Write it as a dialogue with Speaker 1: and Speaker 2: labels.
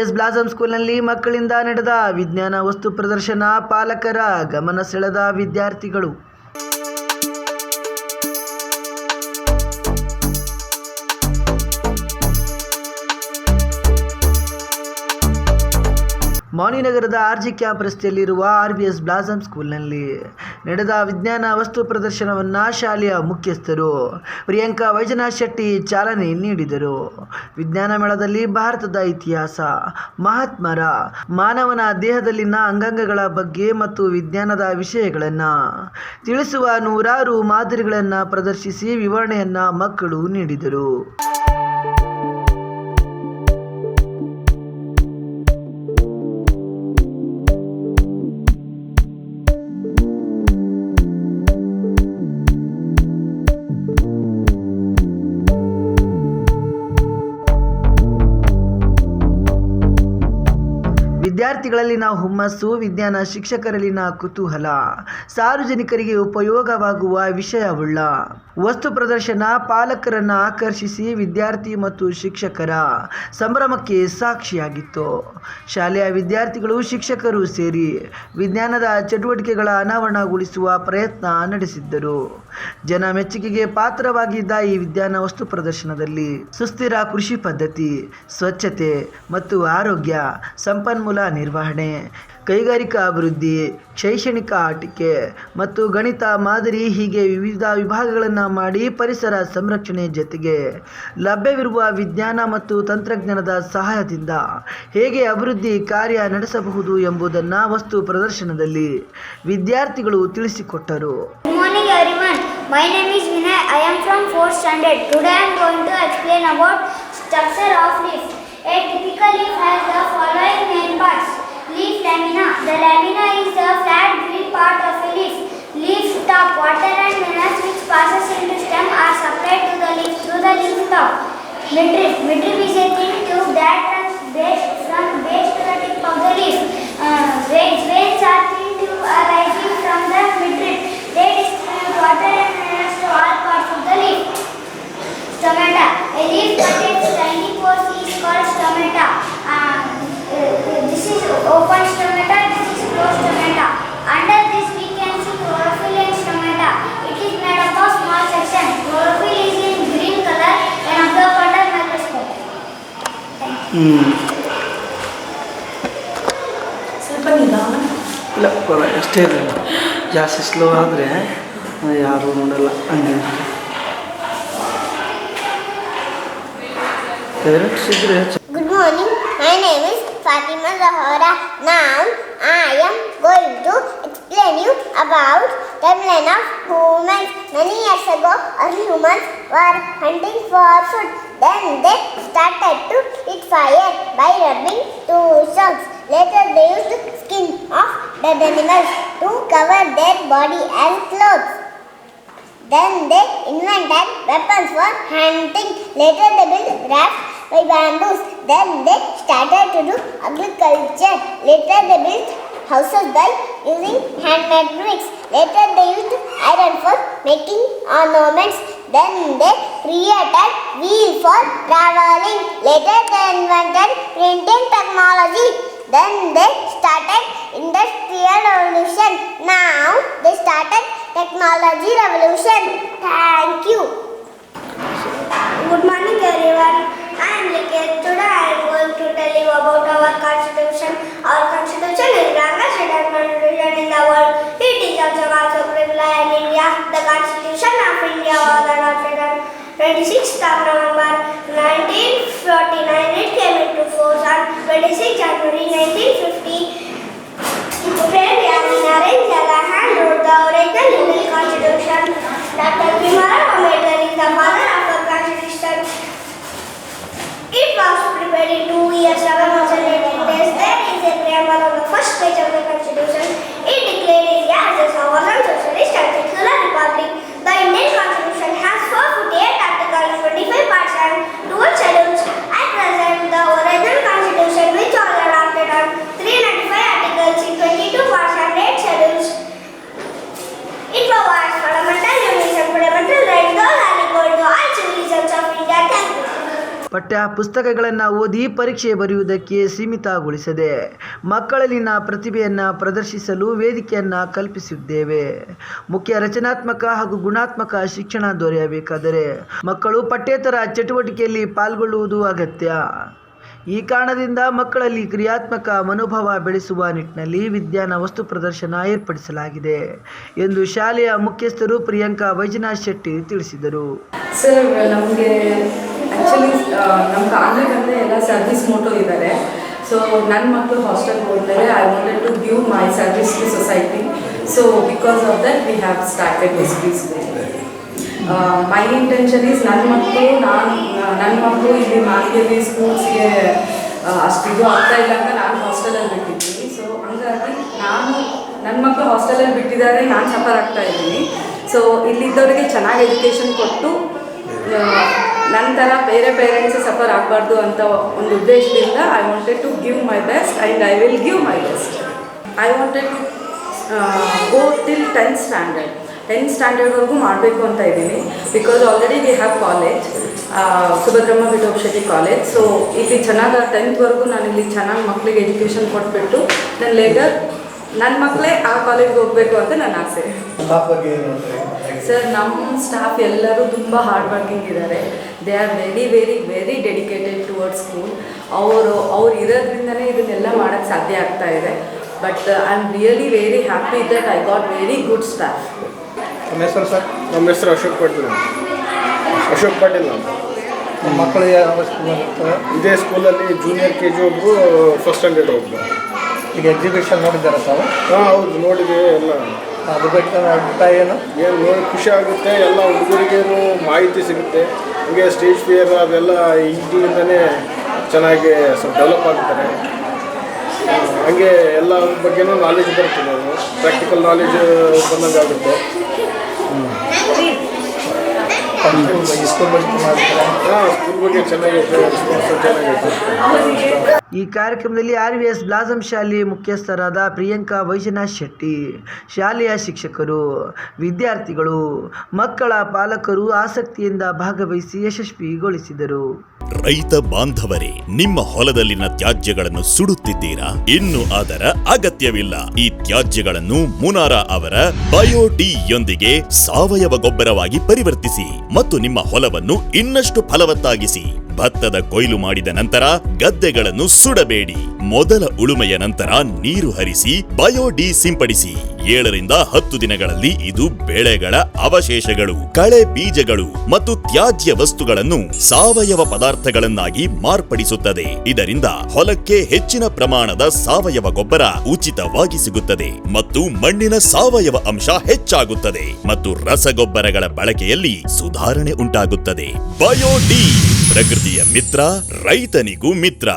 Speaker 1: S Blossom ಸ್ಕೂಲ್ನಲ್ಲಿ ಮಕ್ಕಳಿಂದ ನಡೆದ ವಿಜ್ಞಾನ ವಸ್ತು ಪ್ರದರ್ಶನ ಪಾಲಕರ ಗಮನ ಸೆಳೆದ ವಿದ್ಯಾರ್ಥಿಗಳು. ಮೌನಿನಗರದ ಆರ್ಜಿ ಕ್ಯಾಂಪ್ ರಸ್ತೆಯಲ್ಲಿರುವ ಎಸ್ ಬ್ಲಾಸಮ್ ಸ್ಕೂಲ್ನಲ್ಲಿ ನಡೆದ ವಿಜ್ಞಾನ ವಸ್ತು ಪ್ರದರ್ಶನವನ್ನು ಶಾಲೆಯ ಮುಖ್ಯಸ್ಥರು ಪ್ರಿಯಾಂಕಾ ವೈಜನಾಥ್ ಶೆಟ್ಟಿ ಚಾಲನೆ ನೀಡಿದರು. ವಿಜ್ಞಾನ ಮೇಳದಲ್ಲಿ ಭಾರತದ ಇತಿಹಾಸ, ಮಹಾತ್ಮರ, ಮಾನವನ ದೇಹದಲ್ಲಿನ ಅಂಗಾಂಗಗಳ ಬಗ್ಗೆ ಮತ್ತು ವಿಜ್ಞಾನದ ವಿಷಯಗಳನ್ನು ತಿಳಿಸುವ ನೂರಾರು ಮಾದರಿಗಳನ್ನು ಪ್ರದರ್ಶಿಸಿ ವಿವರಣೆಯನ್ನು ಮಕ್ಕಳು ನೀಡಿದರು. ವಿದ್ಯಾರ್ಥಿಗಳಲ್ಲಿನ ಹುಮ್ಮಸ್ಸು ವಿಜ್ಞಾನ ಶಿಕ್ಷಕರಲ್ಲಿನ ಕುತೂಹಲ. ಸಾರ್ವಜನಿಕರಿಗೆ ಉಪಯೋಗವಾಗುವ ವಿಷಯವುಳ್ಳ ವಸ್ತು ಪ್ರದರ್ಶನ ಪಾಲಕರನ್ನು ಆಕರ್ಷಿಸಿ ವಿದ್ಯಾರ್ಥಿ ಮತ್ತು ಶಿಕ್ಷಕರ ಸಂಭ್ರಮಕ್ಕೆ ಸಾಕ್ಷಿಯಾಗಿತ್ತು. ಶಾಲೆಯ ವಿದ್ಯಾರ್ಥಿಗಳು, ಶಿಕ್ಷಕರು ಸೇರಿ ವಿಜ್ಞಾನದ ಚಟುವಟಿಕೆಗಳ ಅನಾವರಣಗೊಳಿಸುವ ಪ್ರಯತ್ನ ನಡೆಸಿದ್ದರು. ಜನ ಮೆಚ್ಚುಗೆಗೆ ಪಾತ್ರವಾಗಿದ್ದ ಈ ವಿಜ್ಞಾನ ವಸ್ತು ಪ್ರದರ್ಶನದಲ್ಲಿ ಸುಸ್ಥಿರ ಕೃಷಿ ಪದ್ಧತಿ, ಸ್ವಚ್ಛತೆ ಮತ್ತು ಆರೋಗ್ಯ, ಸಂಪನ್ಮೂಲ ನಿರ್ವಹಣೆ ಕೈಗಾರಿಕಾ ಅಭಿವೃದ್ಧಿ, ಶೈಕ್ಷಣಿಕ ಆಟಿಕೆ ಮತ್ತು ಗಣಿತ ಮಾದರಿ ಹೀಗೆ ವಿವಿಧ ವಿಭಾಗಗಳನ್ನು ಮಾಡಿ ಪರಿಸರ ಸಂರಕ್ಷಣೆ ಜೊತೆಗೆ ಲಭ್ಯವಿರುವ ವಿಜ್ಞಾನ ಮತ್ತು ತಂತ್ರಜ್ಞಾನದ ಸಹಾಯದಿಂದ ಹೇಗೆ ಅಭಿವೃದ್ಧಿ ಕಾರ್ಯ ನಡೆಸಬಹುದು ಎಂಬುದನ್ನು ವಸ್ತು ಪ್ರದರ್ಶನದಲ್ಲಿ ವಿದ್ಯಾರ್ಥಿಗಳು ತಿಳಿಸಿಕೊಟ್ಟರು.
Speaker 2: My name is Vinay I am from fourth standard today I am going to about structure of leaf a has the following main parts Leaf lamina. The lamina is the flat green part of a leaf. Leaf top. Water and minerals which passes into stem are supplied to the leaf through the leaf top. Midrib. Midrib is a thin tube that runs base from base to the tip of the leaf. Uh, veins. Veins are thin tube arising from the midrib. They distribute water and minerals to all parts of the leaf. Stomata. A leaf contains tiny
Speaker 1: ಇಲ್ಲ ಪರ ಎಷ್ಟೇ ಇರಲಿ ಜಾಸ್ತಿ slow ಆದರೆ ಯಾರು ನೋಡಲ್ಲ ಹಂಗೆ parents ಇದ್ರೆ
Speaker 3: Good morning. My name is Fatima Zahara. Now I am going to explain you about timeline of humans. Many years ago, early humans were hunting for food. Then they started to eat fire by rubbing two shells. Later they used the skin of dead animals to cover their body and clothes. Then they invented weapons for hunting. Later they built rafts by bamboos. Then they started to do agriculture. Later they built houses by using handmade bricks. Later they used iron for making ornaments. Then they created wheel for traveling. Later they invented printing technology. Then they started industrial revolution. Now they started technology revolution. Thank you.
Speaker 2: Good morning everyone. I am Likit. Today I am going to tell you about our constitution. Our constitution 26th of November 1949. It came into force on 26 January 1950. Friend Yamina Jala hand wrote the original Indian constitution. Dr. Bhimrao Ambedkar is the father of the constitution. It was prepared in two years, 718 days. There is a preamble on the first page of the constitution.
Speaker 1: ಪಠ್ಯ ಪುಸ್ತಕಗಳನ್ನು ಓದಿ ಪರೀಕ್ಷೆ ಬರೆಯುವುದಕ್ಕೆ ಸೀಮಿತಗೊಳಿಸದೆ ಮಕ್ಕಳಲ್ಲಿನ ಪ್ರತಿಭೆಯನ್ನು ಪ್ರದರ್ಶಿಸಲು ವೇದಿಕೆಯನ್ನು ಕಲ್ಪಿಸಿದ್ದೇವೆ. ಮುಖ್ಯ ರಚನಾತ್ಮಕ ಹಾಗೂ ಗುಣಾತ್ಮಕ ಶಿಕ್ಷಣ ದೊರೆಯಬೇಕಾದರೆ ಮಕ್ಕಳು ಪಠ್ಯೇತರ ಚಟುವಟಿಕೆಯಲ್ಲಿ ಪಾಲ್ಗೊಳ್ಳುವುದು ಅಗತ್ಯ. ಈ ಕಾರಣದಿಂದ ಮಕ್ಕಳಲ್ಲಿ ಕ್ರಿಯಾತ್ಮಕ ಮನೋಭಾವ ಬೆಳೆಸುವ ನಿಟ್ಟಿನಲ್ಲಿ ವಿಜ್ಞಾನ ವಸ್ತು ಪ್ರದರ್ಶನ ಏರ್ಪಡಿಸಲಾಗಿದೆ ಎಂದು ಶಾಲೆಯ ಮುಖ್ಯಸ್ಥರು ಪ್ರಿಯಾಂಕಾ ವೈಜನಾಥ್ ಶೆಟ್ಟಿ ತಿಳಿಸಿದರು.
Speaker 4: ಸರ್, ನಮಗೆ ಆ್ಯಕ್ಚುಲಿ ನಮ್ಮ ಕಾಲೇಜಲ್ಲಿ ಎಲ್ಲ ಸರ್ವಿಸ್ ಮೋಟೋ ಇದ್ದಾರೆ ಸೊ ನನ್ನ ಮಕ್ಕಳು ಹಾಸ್ಟೆಲ್ಗೆ ಹೋದ್ಮೇಲೆ I wanted to give my service to society so because of that we have started this school my intention is ನನ್ನ ಮಕ್ಕಳು ನಾನು ನನ್ನ ಮಕ್ಕಳು ಇಲ್ಲಿ ಮಾರ್ಕೆಲಿ ಸ್ಕೂಲ್ಸ್ಗೆ ಅಷ್ಟು ಇದು ಆಗ್ತಾ ಇಲ್ಲ ಅಂತ ನಾನು ಹಾಸ್ಟೆಲಲ್ಲಿ ಬಿಟ್ಟಿದ್ದೀನಿ. ಸೊ ಹಂಗಾಗಿ ನಾನು ನನ್ನ ಮಕ್ಕಳು ಹಾಸ್ಟೆಲಲ್ಲಿ ಬಿಟ್ಟಿದ್ದಾರೆ, ನಾನು ಸಫರ್ ಆಗ್ತಾ ಇದ್ದೀನಿ. ಸೊ ಇಲ್ಲಿದ್ದವರಿಗೆ ಚೆನ್ನಾಗಿ ಎಜುಕೇಷನ್ ಕೊಟ್ಟು ನಂತರ ಬೇರೆ ಪೇರೆಂಟ್ಸ್ ಸಫರ್ ಆಗಬಾರ್ದು ಅಂತ ಒಂದು ಉದ್ದೇಶದಿಂದ I wanted to give my best and I will give my best I wanted to go till tenth standard tenth ಸ್ಟ್ಯಾಂಡರ್ಡ್ವರೆಗೂ ಮಾಡಬೇಕು ಅಂತ ಇದ್ದೀನಿ. Because already we have college Subhadramma Vithob Shetty college so ಇಲ್ಲಿ ಚೆನ್ನಾಗಿ ಟೆಂತ್ವರೆಗೂ ನಾನು ಇಲ್ಲಿ ಚೆನ್ನಾಗಿ ಮಕ್ಕಳಿಗೆ ಎಜುಕೇಷನ್ ಕೊಟ್ಬಿಟ್ಟು ನನ್ನ ಲೇಟರ್ ನನ್ನ ಮಕ್ಕಳೇ ಆ ಕಾಲೇಜ್ಗೆ ಹೋಗಬೇಕು ಅಂತ ನನ್ನ ಆಸೆ ಸರ್ ನಮ್ಮ ಸ್ಟಾಫ್ ಎಲ್ಲರೂ ತುಂಬ ಹಾರ್ಡ್ ವರ್ಕಿಂಗ್ ಇದ್ದಾರೆ they are very very very dedicated towards school ಅವರು ಅವ್ರು ಇರೋದ್ರಿಂದನೇ ಇದನ್ನೆಲ್ಲ ಮಾಡೋಕ್ಕೆ ಸಾಧ್ಯ ಆಗ್ತಾ ಇದೆ. But I am really very happy that I got very good staff
Speaker 5: ನಮ್ಮ ಹೆಸರು ಸರ್
Speaker 6: ನಮ್ಮ ಹೆಸರು ಅಶೋಕ್ ಪಟೇಲ್ ಅಶೋಕ್ ಪಟೇಲ್
Speaker 5: ನಮ್ಮ ಮಕ್ಕಳು ಯಾವ ಸ್ಕೂಲ್
Speaker 6: ಇದೇ ಸ್ಕೂಲಲ್ಲಿ ಜೂನಿಯರ್ ಕೆ ಜಿ ಒಬ್ಬರು ಫಸ್ಟ್ ಸ್ಟ್ಯಾಂಡರ್ಡ್ ಒಬ್ಬರು
Speaker 5: ಈಗ ಎಕ್ಸಿಬಿಷನ್ ನೋಡಿದ್ದಾರೆ ಸರ್
Speaker 6: ಹಾಂ ಹೌದು ನೋಡಿದೆ ಎಲ್ಲ.
Speaker 5: ಅದ್ರ ಬಗ್ಗೆ ಅಭಿಪ್ರಾಯ ಏನು?
Speaker 6: ಏನು ನೋಡಿ, ಖುಷಿ ಆಗುತ್ತೆ. ಎಲ್ಲ ಹುಡುಗರಿಗೇನು ಮಾಹಿತಿ ಸಿಗುತ್ತೆ. ಹೀಗೆ ಸ್ಟೇಜ್ ಫಿಯರ್ ಅದೆಲ್ಲ ಈಗಿಂದನೇ ಚೆನ್ನಾಗಿ ಸ್ವಲ್ಪ ಡೆವಲಪ್ ಆಗ್ತಾರೆ. ಹಾಗೆ ಹಂಗೆ ಎಲ್ಲ ಬಗ್ಗೆನೂ ನಾಲೆಜ್ ಬರ್ತದೆ ಅದು ಪ್ರಾಕ್ಟಿಕಲ್ ನಾಲೆಜ್ ಬಂದಂಗೆ ಆಗುತ್ತೆ
Speaker 5: ಈ
Speaker 1: ಕಾರ್ಯಕ್ರಮದಲ್ಲಿ ಆರ್ ವಿ ಎಸ್ ಬ್ಲಾಸಂ ಶಾಲೆ ಮುಖ್ಯಸ್ಥರಾದ ಪ್ರಿಯಾಂಕಾ ವೈಜನಾಥ್ ಶೆಟ್ಟಿ, ಶಾಲೆಯ ಶಿಕ್ಷಕರು, ವಿದ್ಯಾರ್ಥಿಗಳು, ಮಕ್ಕಳ ಪಾಲಕರು ಆಸಕ್ತಿಯಿಂದ ಭಾಗವಹಿಸಿ ಯಶಸ್ವಿಗೊಳಿಸಿದರು.
Speaker 7: ರೈತ ಬಾಂಧವರೇ, ನಿಮ್ಮ ಹೊಲದಲ್ಲಿನ ತ್ಯಾಜ್ಯಗಳನ್ನು ಸುಡುತ್ತಿದ್ದೀರಾ? ಇನ್ನು ಅದರ ಅಗತ್ಯವಿಲ್ಲ. ಈ ತ್ಯಾಜ್ಯಗಳನ್ನು ಮುನಾರ ಅವರ ಬಯೋಡಿ ಯೊಂದಿಗೆ ಸಾವಯವ ಗೊಬ್ಬರವಾಗಿ ಪರಿವರ್ತಿಸಿ ಮತ್ತು ನಿಮ್ಮ ಹೊಲವನ್ನು ಇನ್ನಷ್ಟು ಫಲವತ್ತಾಗಿಸಿ. ಭತ್ತದ ಕೊಯ್ಲು ಮಾಡಿದ ನಂತರ ಗದ್ದೆಗಳನ್ನು ಸುಡಬೇಡಿ. ಮೊದಲ ಉಳುಮೆಯ ನಂತರ ನೀರು ಹರಿಸಿ ಬಯೋಡಿ ಸಿಂಪಡಿಸಿ ಏಳರಿಂದ ಹತ್ತು ದಿನಗಳಲ್ಲಿ ಇದು ಬೆಳೆಗಳ ಅವಶೇಷಗಳು, ಕಳೆ ಬೀಜಗಳು ಮತ್ತು ತ್ಯಾಜ್ಯ ವಸ್ತುಗಳನ್ನು ಸಾವಯವ ಪದಾರ್ಥಗಳನ್ನಾಗಿ ಮಾರ್ಪಡಿಸುತ್ತದೆ. ಇದರಿಂದ ಹೊಲಕ್ಕೆ ಹೆಚ್ಚಿನ ಪ್ರಮಾಣದ ಸಾವಯವ ಗೊಬ್ಬರ ಉಚಿತವಾಗಿ ಸಿಗುತ್ತದೆ ಮತ್ತು ಮಣ್ಣಿನ ಸಾವಯವ ಅಂಶ ಹೆಚ್ಚಾಗುತ್ತದೆ ಮತ್ತು ರಸಗೊಬ್ಬರಗಳ ಬಳಕೆಯಲ್ಲಿ ಸುಧಾರಣೆ ಉಂಟಾಗುತ್ತದೆ. ಬಯೋಡಿ ಪ್ರಕೃತಿಯ ಮಿತ್ರ ರೈತನಿಗೂ ಮಿತ್ರ.